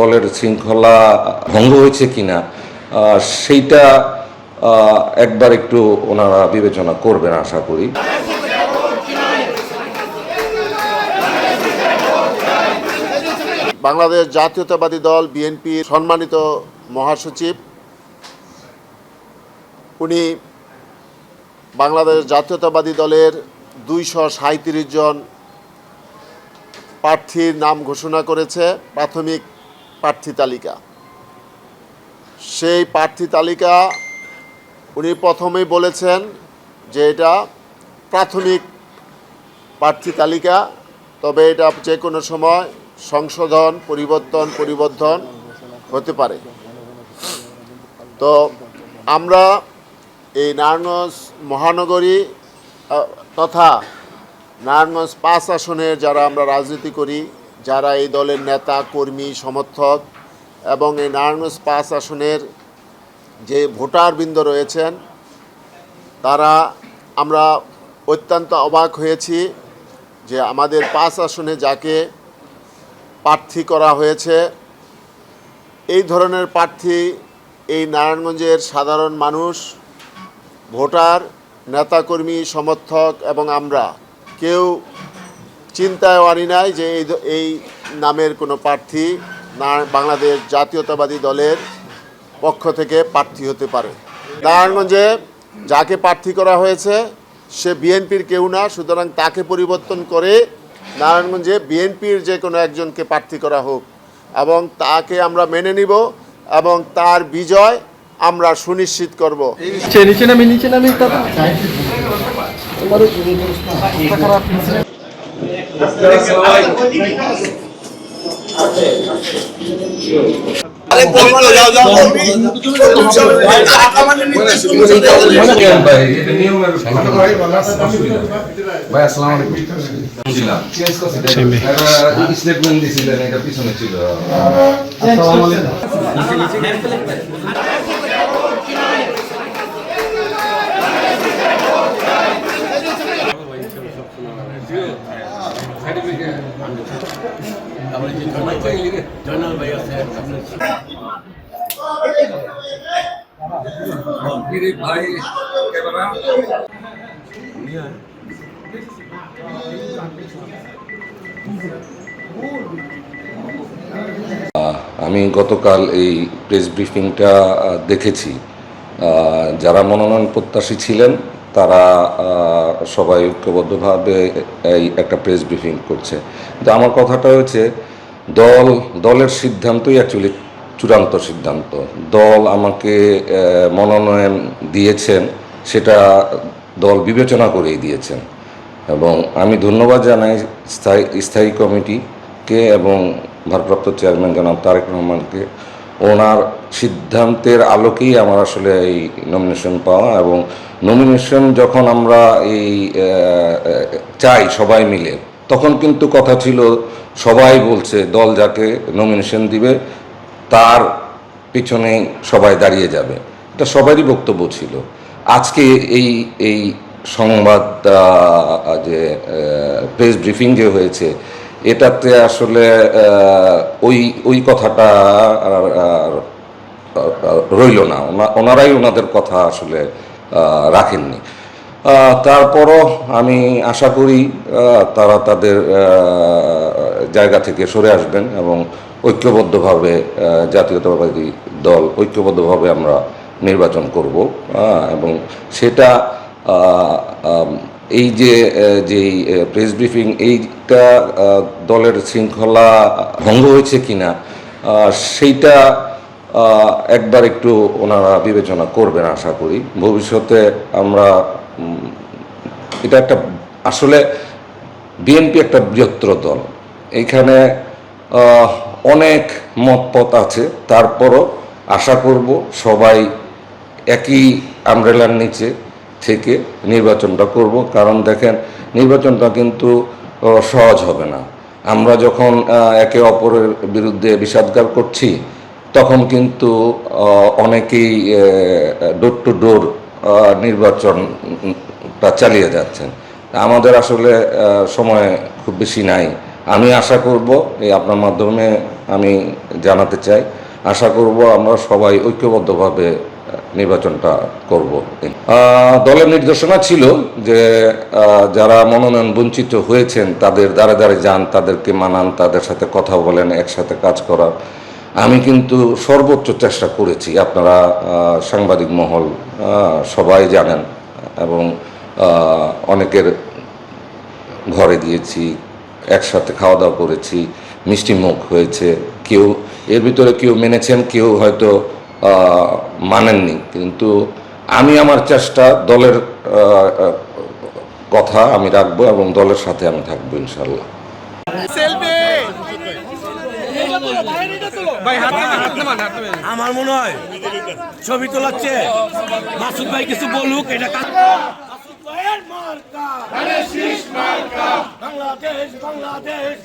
দলের শৃঙ্খলা ভঙ্গ হয়েছে কিনা সেইটা একবার একটু ওনারা বিবেচনা করবেন আশা করি। বাংলাদেশ জাতীয়তাবাদী দল বিএনপির সম্মানিত মহাসচিব, উনি বাংলাদেশ জাতীয়তাবাদী দলের দুইশো সাঁত্রিশ জন প্রার্থীর নাম ঘোষণা করেছে। প্রাথমিক প্রার্থী তালিকা। সেই প্রার্থী তালিকা উনি প্রথমেই বলেছেন যে এটা প্রাথমিক প্রার্থী তালিকা, তবে এটা যে কোনো সময় সংশোধন, পরিবর্তন, পরিবর্ধন হতে পারে। তো আমরা এই নারায়ণগঞ্জ মহানগরী তথা নারায়ণগঞ্জ পাঁচ আসনের যারা আমরা রাজনীতি করি যারা এই দলের নেতা, কর্মী, সমর্থক এবং এই নারায়ণগঞ্জ পাঁচ আসনের যে ভোটারবৃন্দ রয়েছেন, তারা আমরা অত্যন্ত অবাক হয়েছি যে আমাদের পাঁচ আসনে যাকে প্রার্থী করা হয়েছে, এই ধরনের প্রার্থী এই নারায়ণগঞ্জের সাধারণ মানুষ, ভোটার নেতাকর্মী সমর্থক এবং আমরা। কেউ চিন্তায় আনি নাই যে এই এই নামের কোনো প্রার্থী না বাংলাদেশ জাতীয়তাবাদী দলের পক্ষ থেকে প্রার্থী হতে পারে। নারায়ণগঞ্জে যাকে প্রার্থী করা হয়েছে, সে বিএনপির কেউ না, সুতরাং তাকে পরিবর্তন করে নারায়ণগঞ্জে বিএনপির যে কোনো একজনকে প্রার্থী করা হোক এবং তাকে আমরা মেনে নিব এবং তার বিজয় আমরা সুনিশ্চিত করব। নিচে নামি নিচে নামি স্টেটমেন্ট দিছিলেন এটা পিছনে ছিল আমি গতকাল এই প্রেস ব্রিফিংটা দেখেছি। যারা মনোনয়ন প্রত্যাশী ছিলেন তারা সবাই ঐক্যবদ্ধভাবে এই একটা প্রেস ব্রিফিং করছে। কিন্তু আমার কথাটা হচ্ছে, দল, দলের সিদ্ধান্তই অ্যাকচুয়ালি চূড়ান্ত সিদ্ধান্ত। দল আমাকে মনোনয়ন দিয়েছেন, সেটা দল বিবেচনা করেই দিয়েছেন। এবং আমি ধন্যবাদ জানাই স্থায়ী স্থায়ী কমিটিকে এবং ভারপ্রাপ্ত চেয়ারম্যান জনাব তারেক রহমানকে। ওনার সিদ্ধান্তের আলোকেই আমার আসলে এই নমিনেশন পাওয়া এবং নমিনেশন যখন আমরা এই চাই সবাই মিলে, তখন কিন্তু কথা ছিল, সবাই বলছে দল যাকে নমিনেশন দিবে, তার পিছনে সবাই দাঁড়িয়ে যাবে। এটা সবারই বক্তব্য ছিল। আজকে এই এই সংবাদ যে প্রেস ব্রিফিং যে হয়েছে এটাতে আসলে ওই ওই কথাটা রইল না। ওনারাই ওনাদের কথা আসলে রাখেননি। তারপরও আমি আশা করি তারা তাদের জায়গা থেকে সরে আসবেন এবং ঐক্যবদ্ধভাবে জাতীয়তাবাদী দল ঐক্যবদ্ধভাবে আমরা নির্বাচন করব এবং সেটা এই যে যেই প্রেস ব্রিফিং এইটা দলের শৃঙ্খলা ভঙ্গ হয়েছে কিনা সেইটা একবার একটু ওনারা বিবেচনা করবেন, আশা করি। ভবিষ্যতে আমরা এটা একটা আসলে বিএনপি একটা বৃহত্তর দল। এইখানে অনেক মতপথ আছে। তারপরও আশা করব সবাই একই আমব্রেলার নিচে থেকে নির্বাচনটা করব। কারণ দেখেন, নির্বাচনটা কিন্তু সহজ হবে না। আমরা যখন একে অপরের বিরুদ্ধে বিষাদগার করছি, তখন কিন্তু অনেকেই ডোর টু ডোর নির্বাচনটা চালিয়ে যাচ্ছেন। আমাদের আসলে সময় খুব বেশি নাই। আমি আশা করব, এই আপনার মাধ্যমে আমি জানাতে চাই, আশা করব আমরা সবাই ঐক্যবদ্ধভাবে নির্বাচনটা করব। দলের নির্দেশনা ছিল যে যারা মনোনয়ন বঞ্চিত হয়েছেন, তাদের দ্বারে দ্বারে যান, তাদেরকে মানান, তাদের সাথে কথা বলেন, একসাথে কাজ করা আমি কিন্তু সর্বোচ্চ চেষ্টা করেছি, আপনারা সাংবাদিক মহল সবাই জানেন এবং অনেকের ঘরে গিয়েছি, একসাথে খাওয়া দাওয়া করেছি মিষ্টি মুখ হয়েছে, কেউ এর ভিতরে কেউ মেনেছেন, কেউ হয়তো মানেননি। কিন্তু আমি আমার চেষ্টা দলের কথা আমি রাখব এবং দলের সাথে আমি থাকব ইনশাল্লাহ আমার মনে হয় ছবি তোলাচ্ছে মাসুদ ভাই কিছু বলুক এটা বাংলাদেশ বাংলাদেশ